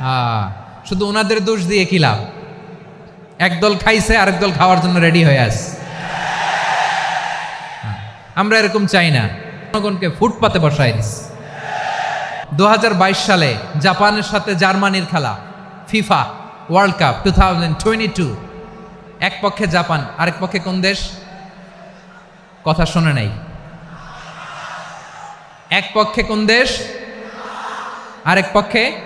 আহ, শুধু ওনাদের দোষ দিয়ে কি লাভ? একদল খাইছে আরেক দল খাওয়ার জন্য রেডি হয়ে আস আমরা এরকম চাই না। জনগণকে ফুটপাতে বসাই দিস। দুহাজার বাইশ সালে জাপানের সাথে জার্মানির খেলা FIFA world cup two thousand twenty two. এক পক্ষে জাপান আরেক পক্ষে কোন দেশ? কথা শোনে নাই। এক পক্ষে কোন দেশ? আরেক পক্ষে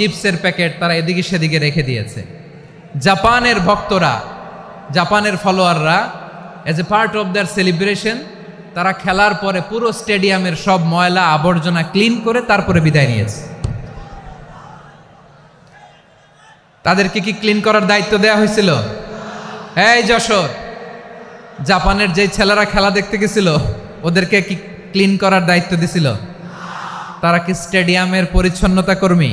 চিপসের প্যাকেট তারা এদিকে সেদিকে রেখে দিয়েছে। জাপানের ভক্তরা, জাপানের ফলোয়াররা as a part of their celebration তারা খেলার পরে পুরো স্টেডিয়ামের সব ময়লা আবর্জনা ক্লিন করে তারপরে বিদায় নিয়েছে। তাদেরকে কি ক্লিন করার দায়িত্ব দেয়া হয়েছিল? এই যশোর, জাপানের যে ছেলেরা খেলা দেখতে গেছিল, ওদেরকে কি ক্লিন করার দায়িত্ব দিছিল? তারা কি স্টেডিয়ামের পরিচ্ছন্নতা কর্মী?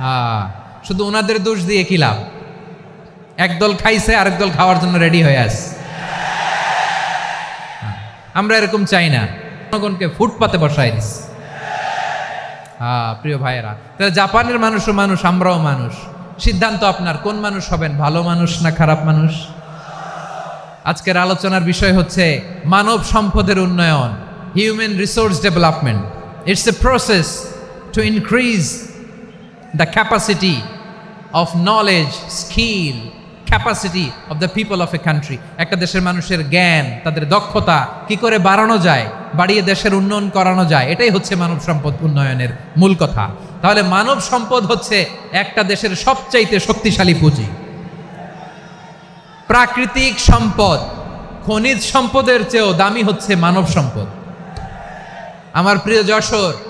হ্যাঁ শুধু ওনাদের দোষ দিয়ে কি লাভ? একদল খাইছে, আরেক দল খাওয়ার জন্য রেডি হয়ে আস আমরা এরকম চাই না। জনগণকে ফুটপাতে বসাই দিস। হ্যাঁ প্রিয় ভাইয়েরা, তাহলে জাপানের মানুষও মানুষ, আমরাও মানুষ। সিদ্ধান্ত আপনার, কোন মানুষ হবেন, ভালো মানুষ না খারাপ মানুষ? আজকের আলোচনার বিষয় হচ্ছে মানব সম্পদের উন্নয়ন human resource development it's a process to increase the capacity of knowledge skill capacity of the people of a country একটা দেশের মানুষের জ্ঞান, তাদের দক্ষতা কি করে বাড়ানো যায়, বাড়িয়ে দেশের উন্নয়ন করানো যায়, এটাই হচ্ছে মানব সম্পদ উন্নয়নের মূল কথা। তাহলে মানব সম্পদ হচ্ছে একটা দেশের সবচাইতে শক্তিশালী পুঁজি। প্রাকৃতিক সম্পদ, খনিজ সম্পদের চেয়েও দামি হচ্ছে মানব সম্পদ। আমার প্রিয় যশোর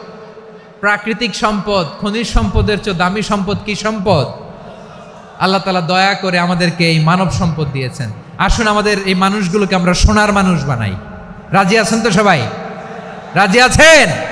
প্রাকৃতিক সম্পদ, খনিজ সম্পদের চেয়ে দামি সম্পদ কি সম্পদ? আল্লাহ তালা দয়া করে আমাদেরকে এই মানব সম্পদ দিয়েছেন। আসুন আমাদের এই মানুষগুলোকে আমরা সোনার মানুষ বানাই। রাজি আছেন তো সবাই? রাজি আছেন?